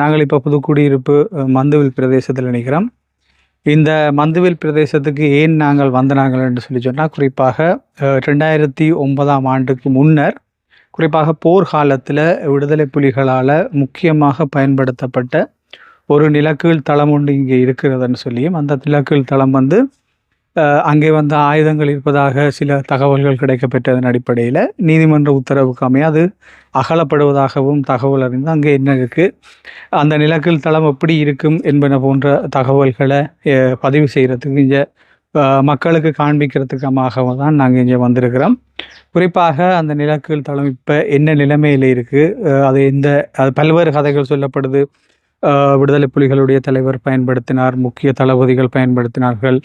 நாங்கள் இப்போ புதுக்குடியிருப்பு மந்துவில் பிரதேசத்தில் நினைக்கிறோம். இந்த மந்துவில் பிரதேசத்துக்கு ஏன் நாங்கள் வந்த நாங்கள் என்று சொல்லி சொன்னால் குறிப்பாக ரெண்டாயிரத்தி ஒன்பதாம் ஆண்டுக்கு முன்னர் குறிப்பாக போர்க்காலத்தில் விடுதலை புலிகளால் முக்கியமாக பயன்படுத்தப்பட்ட ஒரு நிலக்கீழ் தளம் ஒன்று இங்கே இருக்கிறதுன்னு சொல்லியும் அந்த நிலக்கீழ் தளம் வந்து அங்கே வந்து ஆயுதங்கள் இருப்பதாக சில தகவல்கள் கிடைக்கப்பெற்றதன் அடிப்படையில் நீதிமன்ற உத்தரவுக்கு அமைய அது அகலப்படுவதாகவும் தகவல் அறிந்து அங்கே என்ன இருக்குது அந்த நிலக்கல் தளம் எப்படி இருக்கும் என்பன போன்ற தகவல்களை பதிவு செய்கிறதுக்கு இங்கே மக்களுக்கு காண்பிக்கிறதுக்கமாக தான் நாங்கள் இங்கே வந்திருக்கிறோம். குறிப்பாக அந்த நிலக்கல் தளம் இப்போ என்ன நிலைமையில் இருக்குது அது எந்த அது பல்வேறு கதைகள் சொல்லப்படுது விடுதலை புலிகளுடைய தலைவர் பயன்படுத்தினார் முக்கிய தளபதிகள் பயன்படுத்தினார்கள்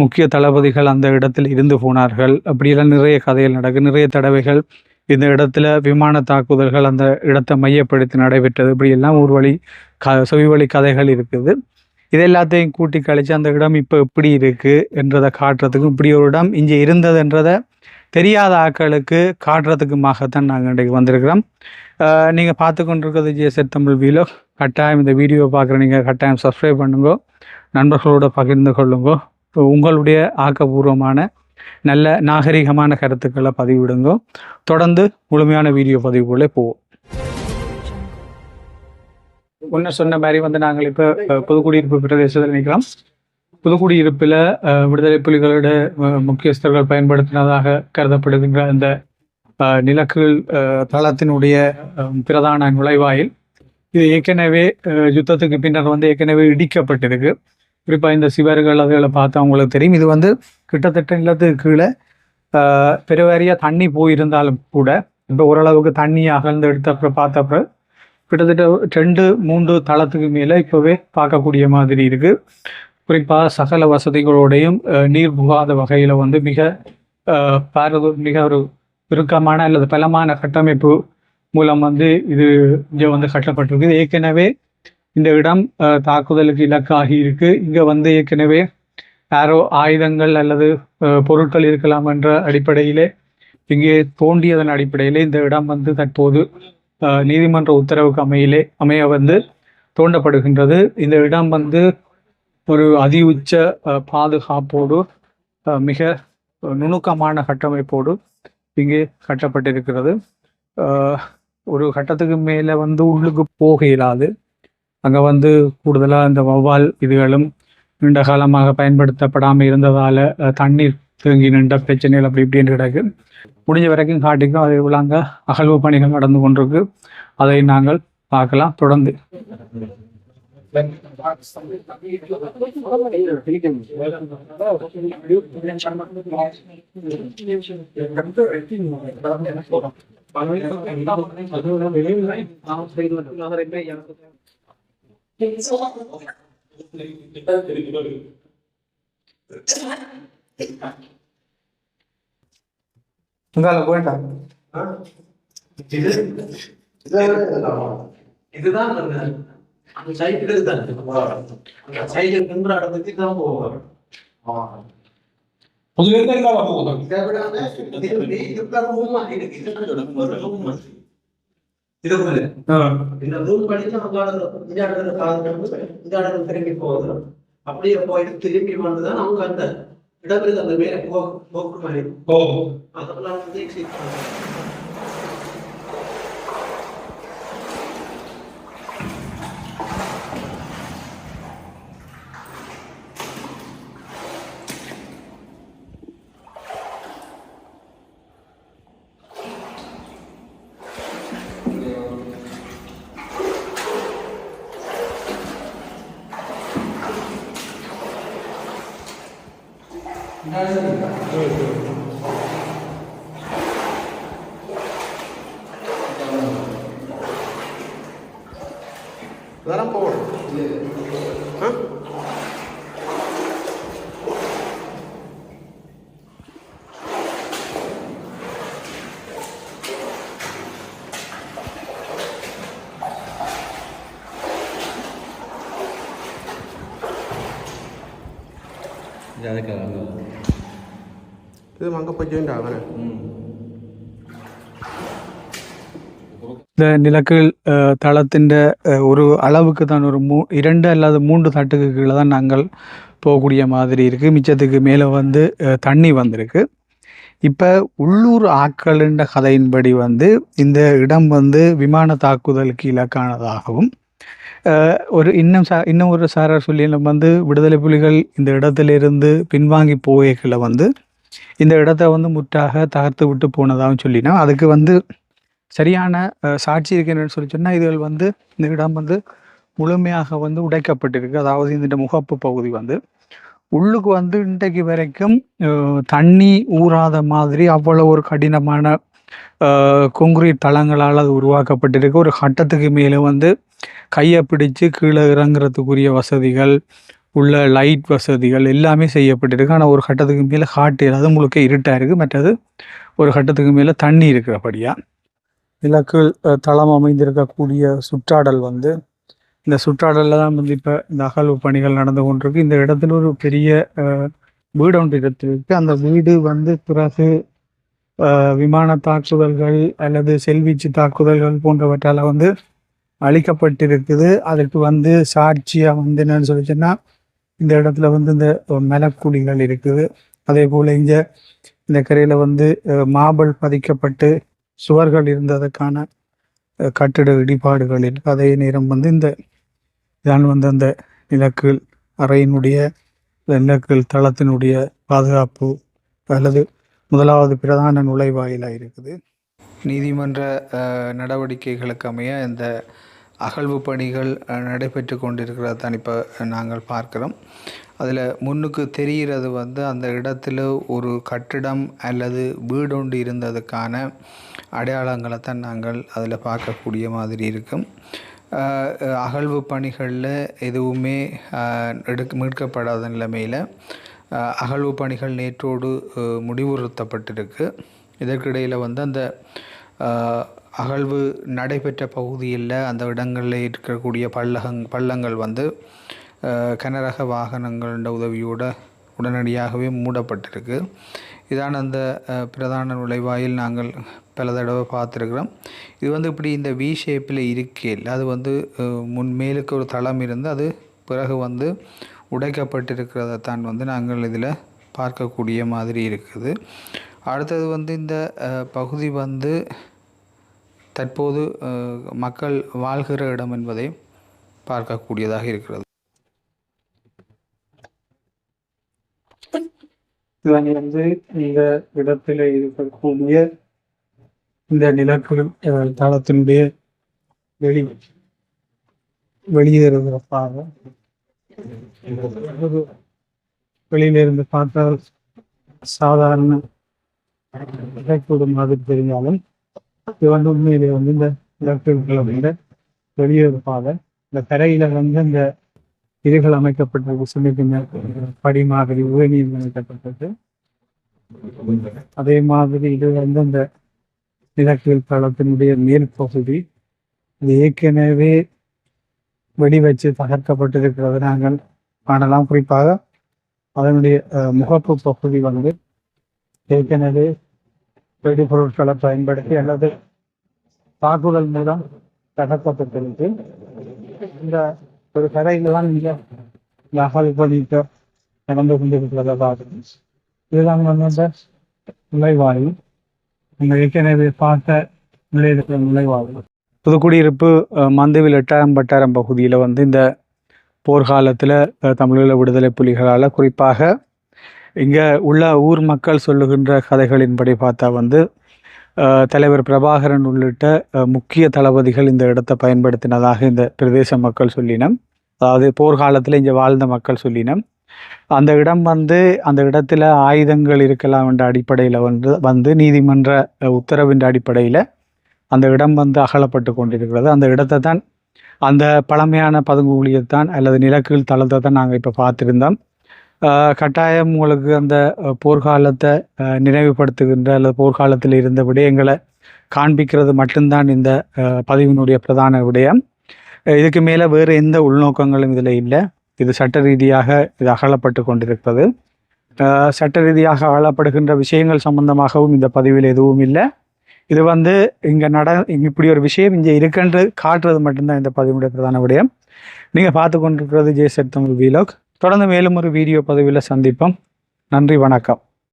முக்கிய தளபதிகள் அந்த இடத்தில் இருந்து போனார்கள். அப்படியெல்லாம் நிறைய கதைகள் நடக்கு நிறைய தடவைகள் இந்த இடத்துல விமான தாக்குதல்கள் அந்த இடத்தை மையப்படுத்தி நடைபெற்றது. இப்படியெல்லாம் ஒரு வழி க செவி வழி கதைகள் இருக்குது. இது எல்லாத்தையும் கூட்டி கழிச்சு அந்த இடம் இப்போ எப்படி இருக்குது என்றதை காட்டுறதுக்கும் இப்படி ஒரு இடம் இங்கே இருந்ததுன்றதை தெரியாத ஆட்களுக்கு காட்டுறதுக்குமாகத்தான் நாங்கள் இன்றைக்கு வந்திருக்கிறோம். நீங்கள் பார்த்து கொண்டிருக்கிறது ஜிஎஸ்எட் தமிழ் வீலோ கட்டாயம் இந்த வீடியோ பார்க்குற நீங்கள் கட்டாயம் சப்ஸ்கிரைப் பண்ணுங்க. நண்பர்களோட பகிர்ந்து கொள்ளுங்க. உங்களுடைய ஆக்கப்பூர்வமான நல்ல நாகரிகமான கருத்துக்களை பதிவிடுங்க. தொடர்ந்து முழுமையான வீடியோ பதிவுகளே போவோம். முன்ன சொன்ன மாதிரி வந்து நாங்கள் இப்போ புதுக்குடியிருப்பு பிரதேசத்தில் நிற்கிறோம். புதுக்குடியிருப்பில் விடுதலை புலிகளோட முக்கியஸ்தர்கள் பயன்படுத்தினதாக கருதப்படுகின்ற அந்த அஹ், நிலக்கீழ் தளத்தினுடைய பிரதான நுழைவாயில் இது ஏற்கனவே யுத்தத்துக்கு பின்னர் வந்து ஏற்கனவே இடிக்கப்பட்டிருக்கு. குறிப்பாக இந்த சிவர்கள் அதுகளை பார்த்தா அவங்களுக்கு தெரியும். இது வந்து கிட்டத்தட்ட நிலத்துக்கு கீழே பெருவாரியாக தண்ணி போயிருந்தாலும் கூட இப்போ ஓரளவுக்கு தண்ணி அகழ்ந்து எடுத்தப்ப பார்த்தப்ப கிட்டத்தட்ட ரெண்டு மூன்று தளத்துக்கு மேலே இப்போவே பார்க்கக்கூடிய மாதிரி இருக்குது குறிப்பாக சகல வசதிகளோடையும் நீர் புகாத வகையில் வந்து மிக ஆஹ், மிக ஒரு இறுக்கமான அல்லது பலமான கட்டமைப்பு மூலம் வந்து இது இங்கே வந்து கட்டப்பட்டிருக்குது. ஏற்கனவே இந்த இடம் தாக்குதலுக்கு இலக்காகி இருக்கு. இங்கே வந்து ஏற்கனவே யாரோ ஆயுதங்கள் அல்லது அஹ், பொருட்கள் இருக்கலாம் என்ற அடிப்படையிலே இங்கே தோண்டியதன் அடிப்படையிலே இந்த இடம் வந்து தற்போது நீதிமன்ற உத்தரவுக்கு அமையிலே அமைய வந்து தோண்டப்படுகின்றது. இந்த இடம் வந்து ஒரு அதி உச்ச அஹ், பாதுகாப்போடு அஹ், மிக நுணுக்கமான கட்டமைப்போடு இங்கே கட்டப்பட்டிருக்கிறது. ஒரு கட்டத்துக்கு மேலே வந்து உள்ளுக்கு போக இயலாது. அங்கே வந்து கூடுதலாக இந்த வௌவால் இதுகளும் நீண்ட காலமாக பயன்படுத்தப்படாமல் இருந்ததால் தண்ணீர் தேங்கி நின்ற பிரச்சனைகள் அப்படி இப்படின்னு கிடக்கு. முடிஞ்ச வரைக்கும் காட்டிக்கும் அதை அங்கே அகழ்வு பணிகள் நடந்து கொண்டிருக்கு. அதை நாங்கள் பார்க்கலாம் தொடர்ந்து. உங்களால போயிட்டான் இதுதான் அந்த சைக்கிள் தான் அந்த சைக்கிள் நின்ற இடத்துக்கு தான் போவாங்க. ஒரு room மாதிரி. இதுக்குள்ள. இந்த படிச்சு அந்த இடத்துல- இந்த இடத்துல வந்து இந்த இடத்துல திரும்பி போகுது அப்படியே போயிட்டு திரும்பி வந்துதான் அவங்க அந்த இருக்கு அந்த மேல போக்கு மாதிரி அதெல்லாம் வந்து இதெல்லாம் போகணும் hả? ra đây cờ được. Thế mà có bao nhiêu đời mà này? Ừ. இந்த நிலக்கீழ் அஹ், தளத்தின் ஒரு அளவுக்கு தான் ஒரு மூ இரண்டு அல்லது மூன்று தட்டுக்கு கீழே தான் நாங்கள் போகக்கூடிய மாதிரி இருக்குது மிச்சத்துக்கு மேலே வந்து தண்ணி வந்திருக்கு. இப்போ உள்ளூர் ஆக்களின்ற கதையின்படி வந்து இந்த இடம் வந்து விமான தாக்குதலுக்கு இலக்கானதாகவும் ஒரு இன்னும் சா இன்னும் ஒரு சாரார் சொல்லியிலும் வந்து விடுதலை புலிகள் இந்த இடத்திலிருந்து பின்வாங்கி போகைகளை வந்து இந்த இடத்த வந்து முற்றாக தகர்த்து விட்டு போனதாகவும் சொல்லினா அதுக்கு வந்து சரியான சாட்சி இருக்குன்னு சொல்லி சொன்னால் இதுகள் வந்து இந்த இடம் வந்து முழுமையாக வந்து உடைக்கப்பட்டிருக்கு. அதாவது இந்த முகப்பு பகுதி வந்து. உள்ளுக்கு வந்து இன்றைக்கு வரைக்கும் தண்ணி ஊறாத மாதிரி அவ்வளோ ஒரு கடினமான கொங்குரீட் தளங்களால் அது உருவாக்கப்பட்டிருக்கு. ஒரு கட்டத்துக்கு மேலே வந்து கையை பிடிச்சு கீழே இறங்குறதுக்குரிய வசதிகள் உள்ள லைட் வசதிகள் எல்லாமே செய்யப்பட்டிருக்கு. ஆனால் ஒரு கட்டத்துக்கு மேலே ஹாட் அது முழுக்க இருட்டாக இருக்குது மற்றது ஒரு கட்டத்துக்கு மேலே தண்ணி இருக்கிறபடியாக இலக்கு தளம் அமைந்திருக்கக்கூடிய சுற்றாடல் வந்து இந்த சுற்றாடலில் தான் வந்து இப்போ இந்த அகழ்வு பணிகள் நடந்து கொண்டிருக்கு. இந்த இடத்துல ஒரு பெரிய வீடு ஒன்று இருக்கு அந்த வீடு வந்து பிறகு விமான தாக்குதல்கள் அல்லது செல்வீச்சு தாக்குதல்கள் போன்றவற்றால் வந்து அழிக்கப்பட்டிருக்குது. அதுக்கு வந்து சாட்சியாக வந்து என்னன்னு சொல்லிச்சுன்னா இந்த இடத்துல வந்து இந்த மலக்குழிகள் இருக்குது. அதே போல் இங்கே இந்த கரையில் வந்து அஹ், மார்பிள் பதிக்கப்பட்டு சுவர்கள் இருந்ததற்கான கட்டிட இடிபாடுகளில் அதே நேரம் வந்து இந்த தான் வந்து அந்த நிலக்கீழ் அறையினுடைய இந்த நிலக்கீழ் தளத்தினுடைய பாதுகாப்பு அல்லது முதலாவது பிரதான நுழைவாயிலாக இருக்குது. நீதிமன்ற நடவடிக்கைகளுக்கு அமைய இந்த அகழ்வு பணிகள் நடைபெற்று கொண்டிருக்கிறத தான் இப்போ நாங்கள் பார்க்கிறோம். அதில் முன்னுக்கு தெரிகிறது வந்து அந்த இடத்துல ஒரு கட்டிடம் அல்லது வீடொன்று இருந்ததுக்கான அடையாளங்களை தான் நாங்கள் அதில் பார்க்கக்கூடிய மாதிரி இருக்கும். அகழ்வு பணிகளில் எதுவுமே எடுக்க மீட்கப்படாத நிலைமையில் அகழ்வு பணிகள் நேற்றோடு முடிவுறுத்தப்பட்டிருக்கு. இதற்கிடையில் வந்து அந்த அகழ்வு நடைபெற்ற பகுதியில் அந்த இடங்களில் இருக்கக்கூடிய பள்ளகங் பள்ளங்கள் வந்து கனரக வாகனங்களோட உதவியோடு உடனடியாகவே மூடப்பட்டிருக்கு. இதான் அந்த பிரதான நுழைவாயில் நாங்கள் பல தடவை பார்த்துருக்குறோம். இது வந்து இப்படி இந்த வி ஷேப்பில் இருக்கையில் அது வந்து முன் மேலுக்கு ஒரு தளம் இருந்து அது பிறகு வந்து உடைக்கப்பட்டிருக்கிறத தான் வந்து நாங்கள் இதில் பார்க்கக்கூடிய மாதிரி இருக்குது. அடுத்தது வந்து இந்த பகுதி வந்து தற்போது மக்கள் வாழ்கிற இடம் என்பதை பார்க்கக்கூடியதாக இருக்கிறது. இது வந்து இந்த இடத்துல இருக்கக்கூடிய இந்த நிலக்குள் அஹ், தளத்தினுடைய வெளி வெளியே இருக்கிற பாதை வெளியில இருந்து பார்த்தால் சாதாரண இடைக்கூடும் மாதிரி தெரிஞ்சாலும் இது வந்து உண்மையிலே வந்து இந்த நிலக்குள்களை வந்து வெளியே இந்த கரையில வந்து இந்த இதுகள் அமைக்கப்பட்டது சின்ன படி மாதிரி உதவிகள் அமைக்கப்பட்டது அதே மாதிரி இது வந்து இந்த நிலக்கீழ் தளத்தினுடைய மேல் பகுதி இது ஏற்கனவே வெடி வச்சு தகர்க்கப்பட்டிருக்கிறது நாங்கள் காணலாம். குறிப்பாக அதனுடைய முகப்பு பகுதி வந்து ஏற்கனவே வெடிபொருட்களை பயன்படுத்தி அல்லது தாக்குதல் மூலம் தகர்க்கப்பட்டிருக்கு. இந்த ஒரு கரையில் தான் இங்க நகல் பண்ணிட்டு நடந்து கொண்டிருக்கிறத பார்க்கணும். இதுதான் வந்து நுழைவாயில். நம்ம ஏற்கனவே பார்த்த உள்ளே நுழைவாகும் புதுக்குடியிருப்பு மந்தவில் மந்துவில் எட்டாயிரம் பட்டாரம் பகுதியில் வந்து இந்த போர்க்காலத்தில் தமிழீழ விடுதலை புலிகளால் குறிப்பாக இங்கே உள்ள ஊர் மக்கள் சொல்லுகின்ற கதைகளின்படி பார்த்தா வந்து தலைவர் பிரபாகரன் உள்ளிட்ட முக்கிய தளபதிகள் இந்த இடத்தை பயன்படுத்தினதாக இந்த பிரதேச மக்கள் சொல்லினம். அதாவது போர்க்காலத்தில் இங்கே வாழ்ந்த மக்கள் சொல்லினம். அந்த இடம் வந்து அந்த இடத்துல ஆயுதங்கள் இருக்கலாம் என்ற அடிப்படையில் வந்து வந்து நீதிமன்ற உத்தரவின் அடிப்படையில் அந்த இடம் வந்து அகலப்பட்டு கொண்டிருக்கிறது. அந்த இடத்தை தான் அந்த பழமையான பதுங்குழியைத்தான் அல்லது நிலக்கீழ் தளத்தை தான் நாங்கள் இப்போ பார்த்துருந்தோம். கட்டாயம் உங்களுக்கு அந்த போர்க்காலத்தை நினைவுபடுத்துகின்ற அல்லது போர்க்காலத்தில் இருந்த விடயங்களை காண்பிக்கிறது மட்டும்தான் இந்த பதிவினுடைய பிரதான விடயம். இதுக்கு மேலே வேறு எந்த உள்நோக்கங்களும் இதில் இல்லை. இது சட்ட ரீதியாக இது அகலப்பட்டு கொண்டிருப்பது. சட்ட ரீதியாக அகலப்படுகின்ற விஷயங்கள் சம்பந்தமாகவும் இந்த பதிவில் எதுவும் இல்லை. இது வந்து இங்கே நட இப்படி ஒரு விஷயம் இங்கே இருக்குன்றது காட்டுறது மட்டும்தான் இந்த பதிவுடைய பிரதான விடயம். நீங்கள் பார்த்து கொண்டிருக்கிறது ஜெய் தமிழ் விலோக் தொடர்ந்து மேலும் ஒரு வீடியோ பதிவில் சந்திப்போம். நன்றி வணக்கம்.